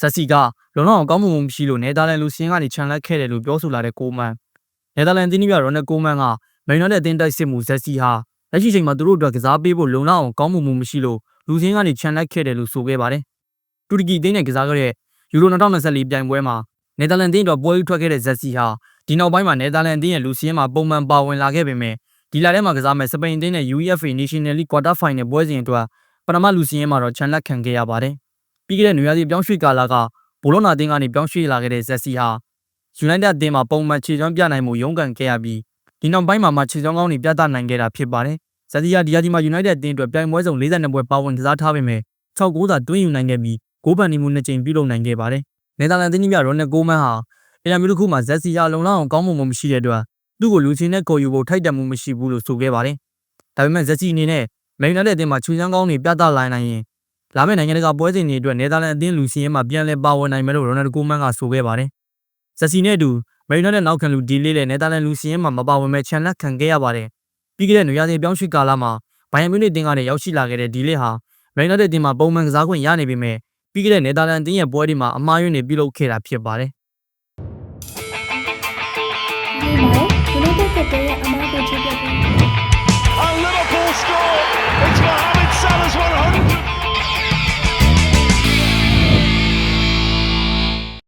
ဇက်စီကလုံလောက်အောင်ကောင်းမှုမရှိလို့နယ်သာလန်လူစင်းကနေခြံလက်ခဲ့တယ်လို့ပြောဆိုလာတဲ့ကိုမန်နယ်သာလန်တင်းနည်းပြရော်နယ်ကိုမန်ကမိန်နော်နဲ့တင်းတိုက်စစ်မှုဇက်စီဟာလက်ရှိချိန်မှာသူတို့အတွက်ကစားပေးဖို့လုံလောက်အောင်ကောင်းမှုမရှိလို့လူစင်းကနေခြံလက်ခဲ့တယ်လို့ဆိုခဲ့ပါတယ်တူရကီတင်းနဲ့ကစားခဲ့တဲ့ယူရို2024ပြိုင်ပွဲမှာနယ်သာလန်တင်းတော့ပွဲဥထွက်ခဲ့တဲ့ဇက်စီဟာဒီနောက်ပိုင်းမှာနယ်သာလန်တင်းရဲ့လူစင်းမှာပုံမှန်ပါဝင်လာခဲ့ပေမဲ့ဒီလထဲမှာကစားမဲ့စပိန်တင်းနဲ့ UEFA National League Quarter Final ပွဲစဉ်အတွက်ပထမလူစင်းမှာတော့ခြံလက်ခံခဲ့ရပါတယ် ပြီးခဲ့တဲ့နွေရာသီပြောင်းရွှေ့ကာလကဘောလုံးနာတင်းကနေပြောင်းရွှေ့လာခဲ့တဲ့ဇက်စီဟာ United အသင်းမှာပုံမှန်ခြေချောင်းပြနိုင်မှုရုန်းကန်ခဲ့ရပြီးဒီနောက်ပိုင်းမှာမှခြေချောင်းကောင်းတွေပြသနိုင်ခဲ့တာဖြစ်ပါတယ်။ဇက်စီဟာဒီရာသီမှာ United အသင်းအတွက်ပြိုင်ပွဲစုံ42ပွဲပါဝင်ကစားထားပေမဲ့6ဂိုးသာတွင်းယူနိုင်ခဲ့ပြီးဂိုးပန်နေမှုနှစ်ကြိမ်ပြုလုပ်နိုင်ခဲ့ပါတယ်။နယ်သာလန်အသင်းကြီးများရိုနယ်ကိုမန်ဟာအင်တာဗျူးတစ်ခုမှာဇက်စီဟာလုံလောက်အောင်ကောင်းမှုမရှိတဲ့အတွက်သူ့ကိုလူချင်းနဲ့ခေါ်ယူဖို့ထိုက်တန်မှုမရှိဘူးလို့ဆိုခဲ့ပါတယ်။ဒါပေမဲ့ဇက်စီအနေနဲ့မိန်ယူနိုက်တက်အသင်းမှာခြေချောင်းကောင်းတွေပြသလာနိုင်ရင် လာမယ့်နိုင်ငံတကာပွဲစဉ်တွေအတွက်နယ်သာလန်အသင်းလူစီရဲမှာပြန်လည်ပါဝင်နိုင်မယ်လို့ရိုနယ်ကိုမန်ကဆိုခဲ့ပါတယ်။ဇက်စီနဲ့အတူမေရီနိုနဲ့နောက်ခံလူဒီလေးနဲ့နယ်သာလန်လူစီရင်မှာမပါဝင်မဲ့ချန်လက်ခံခဲ့ရပါတယ်။ပြီးခဲ့တဲ့နွေရာသီပြောင်းရွှေ့ကာလမှာဘိုင်ယန်မြူနစ်တင်းကနေရောက်ရှိလာခဲ့တဲ့ဒီလေးဟာမေရီနိုတဲ့တင်းမှာပုံမှန်ကစားခွင့်ရနေပေမဲ့ပြီးခဲ့တဲ့နယ်သာလန်တင်းရဲ့ပွဲဒီမှာအမှားယွင်းတွေပြုလုပ်ခဲ့တာဖြစ်ပါတယ်ဒီမှာ United ကတည်းကအမားကိုချပြပြီး